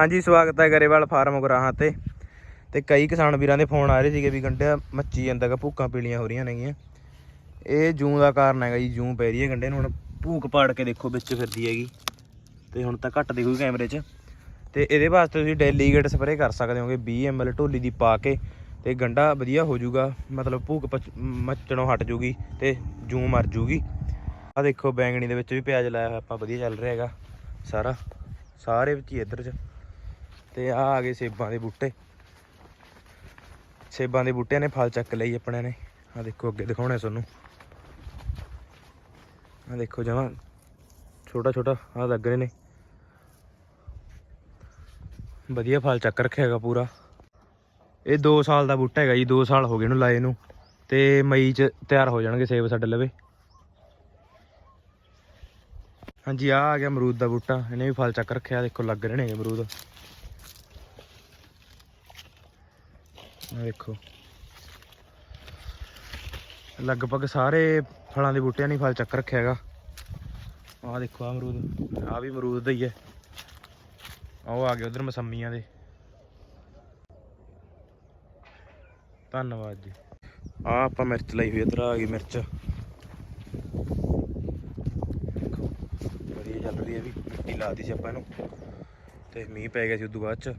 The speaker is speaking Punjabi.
ਹਾਂਜੀ, ਸਵਾਗਤ ਹੈ ਗਰੇਵਾਲ ਫਾਰਮ ਗੁਰਾਹਾਂ ਤੇ। ਤੇ ਕਈ ਕਿਸਾਨ ਵੀਰਾਂ ਦੇ ਫੋਨ ਆ ਰਹੇ ਸੀਗੇ ਵੀ ਗੰਡਿਆ ਮੱਚੀ ਜਾਂਦਾ ਗਾ, ਭੂਕਾਂ ਪੀਲੀਆਂ ਹੋ ਰਹੀਆਂ ਨੇਗੀਆਂ। ਇਹ ਜੂੰ ਦਾ ਕਾਰਨ ਹੈਗਾ ਜੀ, ਜੂੰ ਪੈ ਰਹੀ ਹੈ ਗੰਡੇ ਨੂੰ। ਹੁਣ ਭੂਕ ਪਾੜ ਕੇ ਦੇਖੋ ਵਿੱਚ ਫਿਰਦੀ ਹੈਗੀ। ਤੇ ਹੁਣ ਤਾਂ ਘੱਟ ਦਿਖੂਗੀ ਕੈਮਰੇ 'ਚ। ਤੇ ਇਹਦੇ ਵਾਸਤੇ ਤੁਸੀਂ ਡੈਲੀਗੇਟ ਸਪਰੇਅ ਕਰ ਸਕਦੇ ਹੋਗੇ 20 ml ਢੋਲੀ ਦੀ ਪਾ ਕੇ। ਤੇ ਗੰਡਾ ਵਧੀਆ ਹੋ ਜਾਊਗਾ, ਮਤਲਬ ਭੂਕ ਪਚ- ਮੱਚਣੋਂ ਹਟ ਜੂਗੀ ਤੇ ਜੂੰ ਮਰ ਜੂਗੀ ਆ ਦੇਖੋ ਬੈਂਗਣੀ ਦੇ ਵਿੱਚ ਵੀ ਪਿਆਜ਼ ਲਾਇਆ ਹੋਇਆ, ਆਪਾਂ ਵਧੀਆ ਚੱਲ ਰਿਹਾ ਹੈਗਾ ਸਾਰਾ। ਸਾਰੇ ਵਿੱਚ ਹੀ ਇੱਧਰ 'ਚ। ਤੇ ਆ ਆ ਗਏ ਸੇਬਾਂ ਦੇ ਬੂਟੇ। ਸੇਬਾਂ ਦੇ ਬੂਟਿਆਂ ਨੇ ਫਲ ਚੱਕ ਲਈ ਆਪਣੇ ਨੇ। ਆ ਦੇਖੋ ਅੱਗੇ ਦਿਖਾਉਣੇ ਤੁਹਾਨੂੰ। ਆ ਦੇਖੋ ਜਮਾ ਛੋਟਾ ਛੋਟਾ ਆ ਲੱਗ ਰਹੇ ਨੇ। ਵਧੀਆ ਫਲ ਚੱਕ ਰੱਖਿਆ ਹੈਗਾ ਪੂਰਾ। ਇਹ 2 ਸਾਲ ਦਾ ਬੂਟਾ ਹੈਗਾ ਜੀ 2 ਸਾਲ ਹੋ ਗਏ ਇਹਨੂੰ ਲਾਏ ਨੂੰ। ਤੇ ਮਈ ਚ ਤਿਆਰ ਹੋ ਜਾਣਗੇ ਸੇਬ ਸਾਡੇ ਲਵੇ। ਹਾਂਜੀ ਆ ਆ ਗਿਆ ਅਮਰੂਦ ਦਾ ਬੂਟਾ। ਇਹਨੇ ਵੀ ਫਲ ਚੱਕ ਰੱਖਿਆ ਦੇਖੋ ਲੱਗ ਰਹੇ ਨੇ ਅਮਰੂਦ। ਆ ਲਗਭਗ ਸਾਰੇ ਫਲਾਂ ਦੇ ਬੂਟਿਆਂ ਨੇ ਫਲ ਚੱਕ ਰੱਖਿਆ ਹੈਗਾ। ਆ ਦੇਖੋ ਆ ਅਮਰੂਦ। ਆ ਵੀ ਅਮਰੂਦ ਦਾ ਹੀ ਹੈ। ਉਹ ਆ ਗਏ ਉਧਰ ਮਸੰਮੀਆਂ ਦੇ। ਧੰਨਵਾਦ ਜੀ। ਆ ਆਪਾਂ ਮਿਰਚ ਲਈ ਹੋਈ ਇਧਰ ਆ ਗਈ ਮਿਰਚ। ਵਧੀਆ ਚੱਲ ਰਹੀ ਹੈ ਵੀ, ਮਿੱਟੀ ਲਾਤੀ ਸੀ ਆਪਾਂ ਇਹਨੂੰ। ਤੇ ਮੀਂਹ ਪੈ ਗਿਆ ਸੀ ਉਦੋਂ ਬਾਅਦ ਚ।